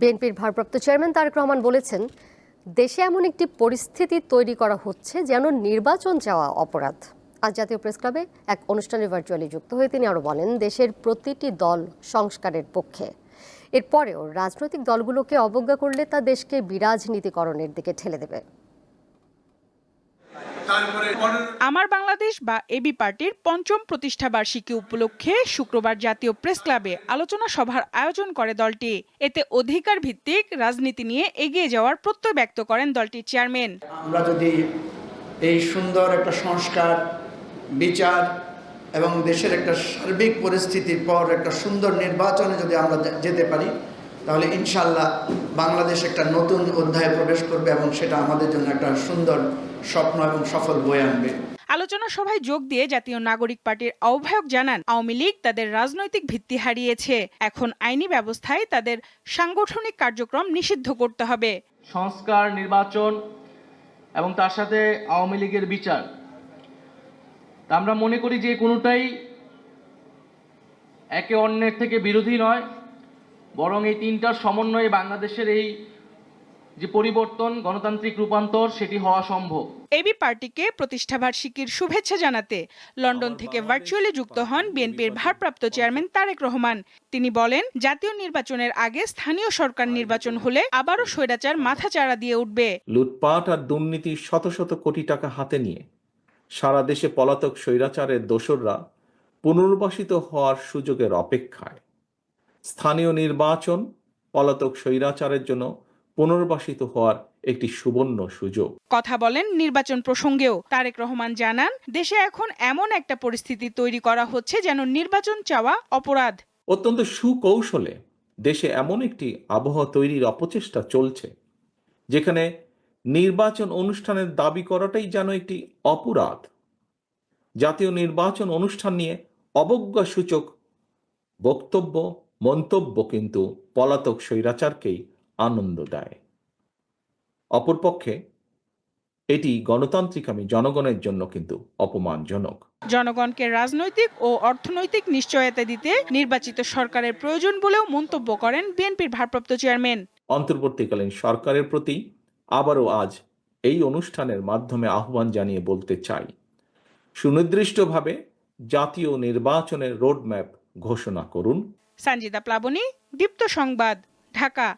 বিএনপির ভারপ্রাপ্ত চেয়ারম্যান তারেক রহমান বলেছেন, দেশে এমন একটি পরিস্থিতি তৈরি করা হচ্ছে যেন নির্বাচন চাওয়া অপরাধ। আজ জাতীয় প্রেস ক্লাবে এক অনুষ্ঠানে ভার্চুয়ালি যুক্ত হয়ে তিনি আরও বলেন, দেশের প্রতিটি দল সংস্কারের পক্ষে। এরপরেও রাজনৈতিক দলগুলোকে অবজ্ঞা করলে তা দেশকে বিরাজনীতিকরণের দিকে ঠেলে দেবে। আমার বাংলাদেশ বা এবি পার্টির পঞ্চম প্রতিষ্ঠা বার্ষিকী উপলক্ষে শুক্রবার জাতীয় প্রেস ক্লাবে আলোচনা সভার আয়োজন করে দলটি। এতে অধিকার ভিত্তিক রাজনীতি নিয়ে এগিয়ে যাওয়ার প্রত্যয় ব্যক্ত করেন দলটির চেয়ারম্যান। আমরা যদি এই সুন্দর একটা সংস্কার বিচার এবং দেশের একটা সার্বিক পরিস্থিতির পর একটা সুন্দর নির্বাচনে যদি আমরা যেতে পারি তাহলে ইনশাল্লাহ বাংলাদেশ একটা নতুন অধ্যায়ে প্রবেশ করবে এবং সেটা আমাদের জন্য একটা সুন্দর স্বপ্ন এবং সফল বয়ে আনবে। আলোচনা সভায় যোগ দিয়ে জাতীয় নাগরিক পার্টির আহ্বায়ক জানান আওয়ামী লীগ তাদের রাজনৈতিক ভিত্তি হারিয়েছে। এখন আইনি ব্যবস্থায় তাদের সাংগঠনিক কার্যক্রম নিষিদ্ধ করতে হবে। সংস্কার নির্বাচন এবং তার সাথে আওয়ামী লীগের বিচার। আমরা মনে করি যে কোনোটাই একে অন্যের থেকে বিরোধী নয়। বরং এই তিনটার সমন্বয়ে বাংলাদেশের এই যে পরিবর্তন গণতান্ত্রিক রূপান্তর সেটি হওয়া সম্ভব। এবি পার্টিকে প্রতিষ্ঠা বার্ষিকীর শুভেচ্ছা জানাতে লন্ডন থেকে ভার্চুয়ালি যুক্ত হন বিএনপির ভারপ্রাপ্ত চেয়ারম্যান তারেক রহমান। তিনি বলেন জাতীয় নির্বাচনের আগে স্থানীয় সরকার নির্বাচন হলে আবারও স্বৈরাচার মাথাচাড়া দিয়ে উঠবে। লুটপাট আর দুর্নীতির শত শত কোটি টাকা হাতে নিয়ে সারা দেশে পলাতক স্বৈরাচারের দোসররা পুনর্বাসিত হওয়ার সুযোগের অপেক্ষায়। স্থানীয় নির্বাচন পলাতক স্বৈরাচারের জন্য পুনর্বাসিত হওয়ার একটি সুবর্ণ সুযোগ। কথা বলেন নির্বাচন প্রসঙ্গেও তারেক রহমান জানান দেশে এখন এমন একটা পরিস্থিতি তৈরি করা হচ্ছে যেন নির্বাচন চাওয়া অপরাধ। অত্যন্ত সুকৌশলে দেশে এমন একটি আবহাওয়া তৈরির অপচেষ্টা চলছে যেখানে নির্বাচন অনুষ্ঠানের দাবি করাটাই যেন একটি অপরাধ। জাতীয় নির্বাচন অনুষ্ঠান নিয়ে অবজ্ঞা সূচক বক্তব্য মন্তব্য কিন্তু পলাতক স্বৈরাচারকেই আনন্দ দেয়। অপরপক্ষে এটি গণতান্ত্রিক আমি জনগণের জন্য কিন্তু অপমানজনক। জনগণকে রাজনৈতিক ও অর্থনৈতিক নিশ্চয়তা দিতে নির্বাচিত সরকারের প্রয়োজন বলেও মন্তব্য করেন বিএনপির ভারপ্রাপ্ত চেয়ারম্যান। অন্তর্বর্তীকালীন সরকারের প্রতি আবারও আজ এই অনুষ্ঠানের মাধ্যমে আহ্বান জানিয়ে বলতে চাই। সুনির্দিষ্টভাবে জাতীয় নির্বাচনের রোডম্যাপ ঘোষণা করুন। সঞ্জিতা প্লাবনী দীপ্ত সংবাদ ঢাকা।